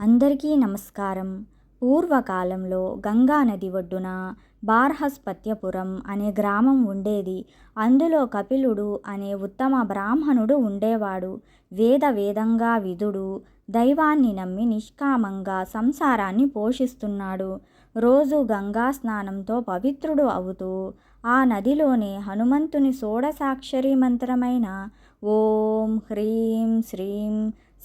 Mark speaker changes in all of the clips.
Speaker 1: అందరికీ నమస్కారం. పూర్వకాలంలో గంగా నది ఒడ్డున బార్హస్పత్యపురం అనే గ్రామం ఉండేది. అందులో కపిలుడు అనే ఉత్తమ బ్రాహ్మణుడు ఉండేవాడు. వేద వేదంగా విధుడు దైవాన్ని నమ్మి నిష్కామంగా సంసారాన్ని పోషిస్తున్నాడు. రోజు గంగా స్నానంతో పవిత్రుడు అవుతూ ఆ నదిలోనే హనుమంతుని షోడశాక్షరి మంత్రమైన ఓం హ్రీం శ్రీం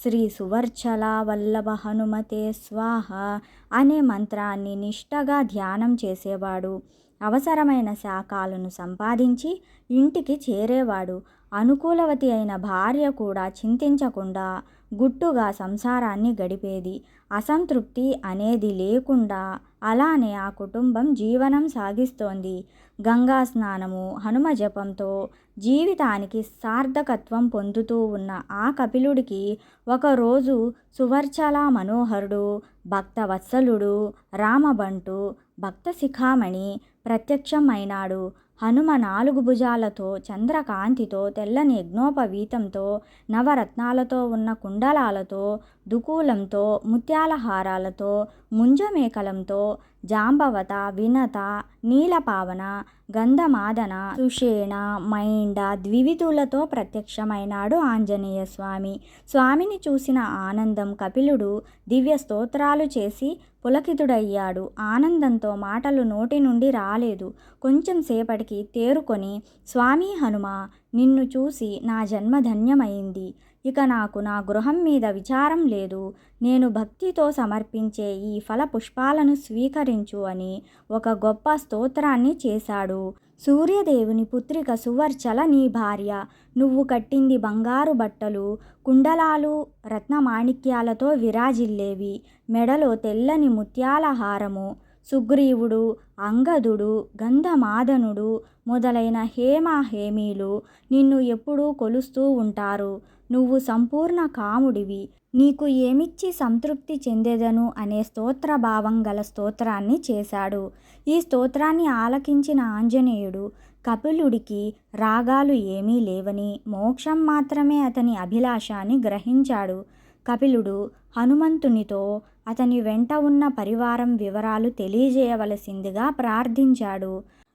Speaker 1: శ్రీ సువర్చల వల్లభ హనుమతే స్వాహ అనే మంత్రాన్ని నిష్టగా ధ్యానం చేసేవాడు. అవసరమైన శాఖలను సంపాదించి ఇంటికి చేరేవాడు. అనుకూలవతి అయిన భార్య కూడా చింతించకుండా గుట్టుగా సంసారాన్ని గడిపేది. అసంతృప్తి అనేది లేకుండా అలానే ఆ కుటుంబం జీవనం సాగిస్తోంది. గంగా స్నానము హనుమ జపంతో జీవితానికి సార్థకత్వం పొందుతూ ఉన్న ఆ కపిలుడికి ఒకరోజు సువర్చల మనోహరుడు భక్తవత్సలుడు రామబంటు భక్త శిఖామణి ప్రత్యక్షమైనాడు. హనుమ నాలుగు భుజాలతో చంద్రకాంతితో తెల్లని యజ్ఞోపవీతంతో నవరత్నాలతో ఉన్న కుండలాలతో దుకూలంతో ముత్యాల హారాలతో ముంజమేకలంతో జాంబవత వినత నీలపావన గంధమాదన సుషేణ మైండ ద్వివిధులతో ప్రత్యక్షమైనాడు ఆంజనేయ స్వామి స్వామిని చూసిన ఆనందం కపిలుడు దివ్య స్తోత్రాలు చేసి పులకితుడయ్యాడు. ఆనందంతో మాటలు నోటి నుండి రాలేదు. కొంచెం సేపటికి తేరుకొని స్వామి హనుమ నిన్ను చూసి నా జన్మ ధన్యమైంది. ఇక నాకు నా గృహం మీద విచారం లేదు. నేను భక్తితో సమర్పించే ఈ ఫల పుష్పాలను స్వీకరించు అని ఒక గొప్ప స్తోత్రాన్ని చేశాడు. సూర్యదేవుని పుత్రిక సువర్చల నీ భార్య నువ్వు కట్టింది బంగారు బట్టలు కుండలాలు రత్నమాణిక్యాలతో విరాజిల్లేవి. మెడలో తెల్లని ముత్యాల హారము సుగ్రీవుడు అంగదుడు గంధమాదనుడు మొదలైన హేమ హేమీలు నిన్ను ఎప్పుడూ కొలుస్తూ ఉంటారు. నువ్వు సంపూర్ణ కాముడివి. నీకు ఏమిచ్చి సంతృప్తి చెందెదను అనే స్తోత్ర భావం గల స్తోత్రాన్ని చేశాడు. ఈ స్తోత్రాన్ని ఆలకించిన ఆంజనేయుడు కపిలుడికి రాగాలు ఏమీ లేవని మోక్షం మాత్రమే అతని అభిలాష అని గ్రహించాడు. కపిలుడు హనుమంతునితో అతని వెంట ఉన్న పరివారం వివరాలు తెలియజేయవలసిందిగా ప్రార్థించాడు.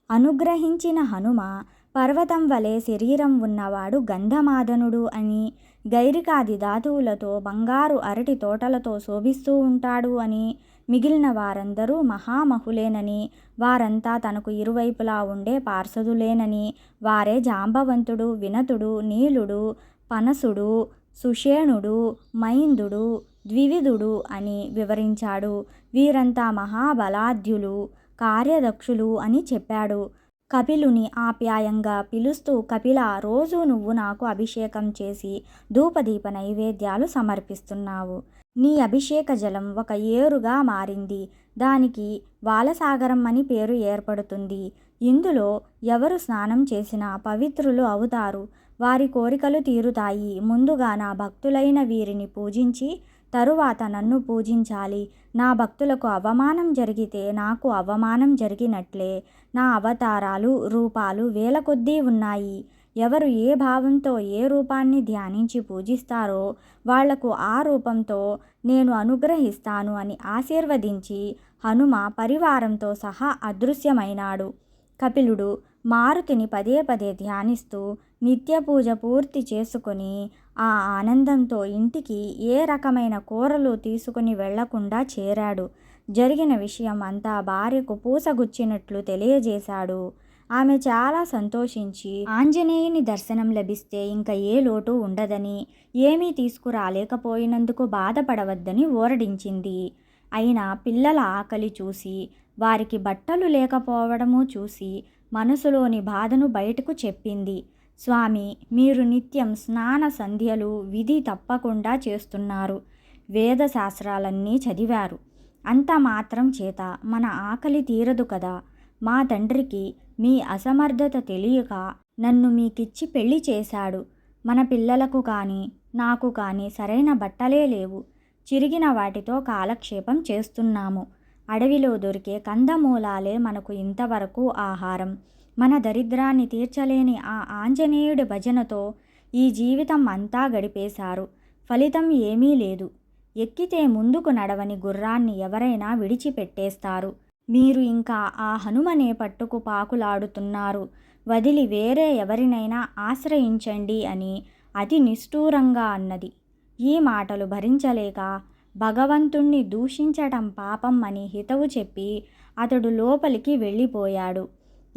Speaker 1: అనుగ్రహించిన హనుమ పర్వతం వలె శరీరం ఉన్నవాడు గంధమాదనుడు అని గైరికాది ధాతువులతో బంగారు అరటి తోటలతో శోభిస్తూ ఉంటాడు అని మిగిలిన వారందరూ మహామహులేనని వారంతా తనకు ఇరువైపులా ఉండే పార్షదులేనని వారే జాంబవంతుడు వినతుడు నీలుడు పనసుడు సుషేణుడు మైందుడు ద్వివిధుడు అని వివరించాడు. వీరంతా మహాబలాద్యులు కార్యదక్షులు అని చెప్పాడు. కపిలుని ఆప్యాయంగా పిలుస్తూ కపిల రోజు నువ్వు నాకు అభిషేకం చేసి ధూపదీప నైవేద్యాలు సమర్పిస్తున్నావు. నీ అభిషేక జలం ఒక ఏరుగా మారింది. దానికి బాలసాగరం అని పేరు ఏర్పడుతుంది. ఇందులో ఎవరు స్నానం చేసినా పవిత్రులు అవుతారు. వారి కోరికలు తీరుతాయి. ముందుగా నా భక్తులైన వీరిని పూజించి తరువాత నన్ను పూజించాలి. నా భక్తులకు అవమానం జరిగితే నాకు అవమానం జరిగినట్లే. నా అవతారాలు రూపాలు వేల కొద్దీ ఉన్నాయి. ఎవరు ఏ భావంతో ఏ రూపాన్ని ధ్యానించి పూజిస్తారో వాళ్ళకు ఆ రూపంతో నేను అనుగ్రహిస్తాను అని ఆశీర్వదించి హనుమ పరివారంతో సహా అదృశ్యమైనాడు. కపిలుడు మారుతిని పదే పదే ధ్యానిస్తూ నిత్య పూజ పూర్తి చేసుకొని ఆ ఆనందంతో ఇంటికి ఏ రకమైన కూరలు తీసుకుని వెళ్ళకుండా చేరాడు. జరిగిన విషయం అంతా భార్యకు పూసగుచ్చినట్లు తెలియజేశాడు. ఆమె చాలా సంతోషించి ఆంజనేయుని దర్శనం లభిస్తే ఇంకా ఏ లోటు ఉండదని ఏమీ తీసుకురాలేకపోయినందుకు బాధపడవద్దని ఓరడించింది. అయినా పిల్లల ఆకలి చూసి వారికి బట్టలు లేకపోవడము చూసి మనసులోని బాధను బయటకు చెప్పింది. స్వామి మీరు నిత్యం స్నాన సంధ్యలు విధి తప్పకుండా చేస్తున్నారు. వేద శాస్త్రాలన్నీ చదివారు. అంత మాత్రం చేత మన ఆకలి తీరదు కదా. మా తండ్రికి మీ అసమర్థత తెలియక నన్ను మీకిచ్చి పెళ్ళి చేశాడు. మన పిల్లలకు కానీ నాకు కానీ సరైన బట్టలే లేవు. చిరిగిన వాటితో కాలక్షేపం చేస్తున్నాము. అడవిలో దొరికే కందమూలాలే మనకు ఇంతవరకు ఆహారం. మన దరిద్రాన్ని తీర్చలేని ఆ ఆంజనేయుడి భజనతో ఈ జీవితం అంతా గడిపేశారు. ఫలితం ఏమీ లేదు. ఎక్కితే ముందుకు నడవని గుర్రాన్ని ఎవరైనా విడిచిపెట్టేస్తారు. మీరు ఇంకా ఆ హనుమనే పట్టుకు పాకులాడుతున్నారు. వదిలి వేరే ఎవరినైనా ఆశ్రయించండి అని అతి నిష్ఠూరంగా అన్నది. ఈ మాటలు భరించలేక భగవంతుణ్ణి దూషించటం పాపం అని హితవు చెప్పి అతడు లోపలికి వెళ్ళిపోయాడు.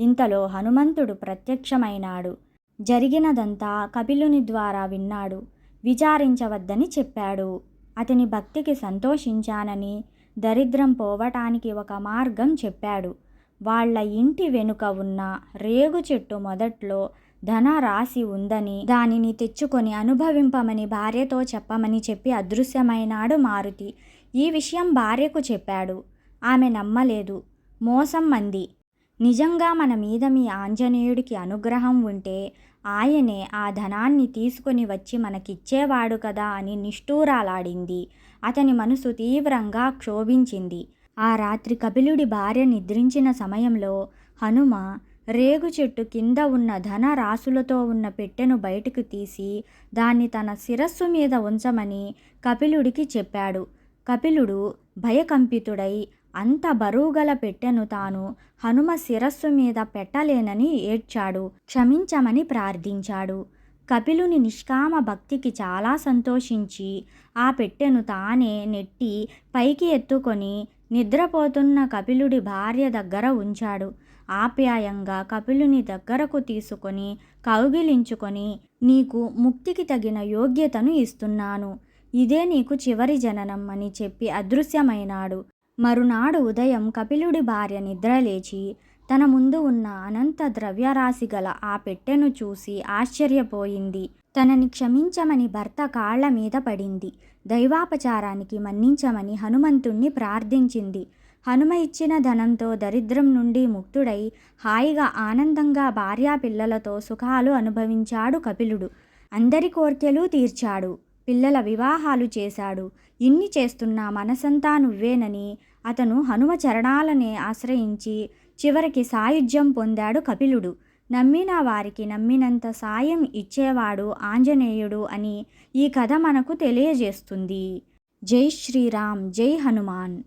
Speaker 1: ఇంతలో హనుమంతుడు ప్రత్యక్షమైనాడు. జరిగినదంతా కపిలుని ద్వారా విన్నాడు. విచారించవద్దని చెప్పాడు. అతని భక్తికి సంతోషించానని దరిద్రం పోవటానికి ఒక మార్గం చెప్పాడు. వాళ్ళ ఇంటి వెనుక ఉన్న రేగు చెట్టు మొదట్లో ధన రాసి ఉందని దానిని తెచ్చుకొని అనుభవింపమని భార్యతో చెప్పమని చెప్పి అదృశ్యమైనాడు మారుతి. ఈ విషయం భార్యకు చెప్పాడు. ఆమె నమ్మలేదు. మోసం మంది. నిజంగా మన మీద మీ ఆంజనేయుడికి అనుగ్రహం ఉంటే ఆయనే ఆ ధనాన్ని తీసుకొని వచ్చి మనకిచ్చేవాడు కదా అని నిష్ఠూరాలాడింది. అతని మనసు తీవ్రంగా క్షోభించింది. ఆ రాత్రి కపిలుడి భార్య నిద్రించిన సమయంలో హనుమ రేగు చెట్టు కింద ఉన్న ధన రాసులతో ఉన్న పెట్టెను బయటకు తీసి దాన్ని తన శిరస్సు మీద ఉంచమని కపిలుడికి చెప్పాడు. కపిలుడు భయకంపితుడై అంత బరువుగల పెట్టెను తాను హనుమ శిరస్సు మీద పెట్టలేనని ఏడ్చాడు. క్షమించమని ప్రార్థించాడు. కపిలుని నిష్కామ భక్తికి చాలా సంతోషించి ఆ పెట్టెను తానే నెట్టి పైకి ఎత్తుకొని నిద్రపోతున్న కపిలుడి భార్య దగ్గర ఉంచాడు. ఆప్యాయంగా కపిలుని దగ్గరకు తీసుకొని కౌగిలించుకొని నీకు ముక్తికి తగిన యోగ్యతను ఇస్తున్నాను. ఇదే నీకు చివరి జననం అని చెప్పి అదృశ్యమైనాడు. మరునాడు ఉదయం కపిలుడి భార్య నిద్రలేచి తన ముందు ఉన్న అనంత ద్రవ్యరాశి గల ఆ పెట్టెను చూసి ఆశ్చర్యపోయింది. తనని క్షమించమని భర్త కాళ్ళ మీద పడింది. దైవాపచారానికి మన్నించమని హనుమంతుణ్ణి ప్రార్థించింది. హనుమ ఇచ్చిన ధనంతో దరిద్రం నుండి ముక్తుడై హాయిగా ఆనందంగా భార్యా పిల్లలతో సుఖాలు అనుభవించాడు కపిలుడు. అందరి కోర్కెలు తీర్చాడు. పిల్లల వివాహాలు చేశాడు. ఇన్ని చేస్తున్నా మనసంతా నువ్వేనని అతను హనుమ చరణాలనే ఆశ్రయించి చివరికి సాయుధ్యం పొందాడు కపిలుడు. నమ్మిన వారికి నమ్మినంత సాయం ఇచ్చేవాడు ఆంజనేయుడు అని ఈ కథ మనకు తెలియజేస్తుంది. జై శ్రీరామ్ జై హనుమాన్.